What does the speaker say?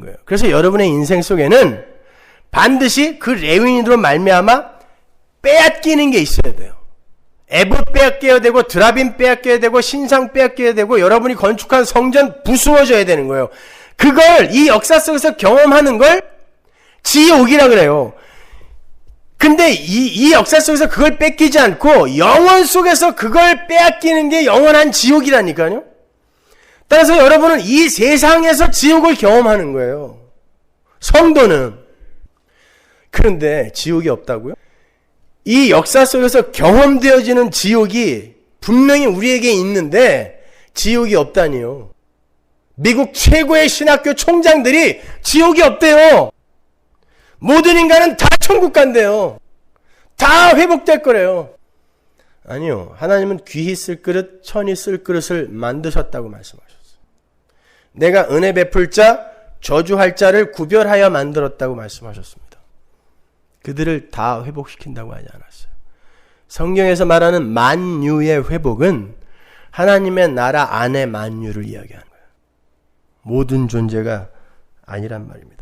거예요. 그래서 여러분의 인생 속에는 반드시 그 레윈으로 말미암아 빼앗기는 게 있어야 돼요. 애부 빼앗겨야 되고 드라빈 빼앗겨야 되고 신상 빼앗겨야 되고 여러분이 건축한 성전 부수어져야 되는 거예요. 그걸 이 역사 속에서 경험하는 걸 지옥이라 그래요. 근데 이, 이 역사 속에서 그걸 뺏기지 않고 영원 속에서 그걸 빼앗기는 게 영원한 지옥이라니까요. 따라서 여러분은 이 세상에서 지옥을 경험하는 거예요. 성도는. 그런데 지옥이 없다고요? 이 역사 속에서 경험되어지는 지옥이 분명히 우리에게 있는데 지옥이 없다니요. 미국 최고의 신학교 총장들이 지옥이 없대요. 모든 인간은 다 천국 간대요. 다 회복될 거래요. 아니요. 하나님은 귀히 쓸 그릇, 천히 쓸 그릇을 만드셨다고 말씀하셨어요. 내가 은혜 베풀 자, 저주할 자를 구별하여 만들었다고 말씀하셨습니다. 그들을 다 회복시킨다고 하지 않았어요. 성경에서 말하는 만유의 회복은 하나님의 나라 안의 만유를 이야기하는 거예요. 모든 존재가 아니란 말입니다.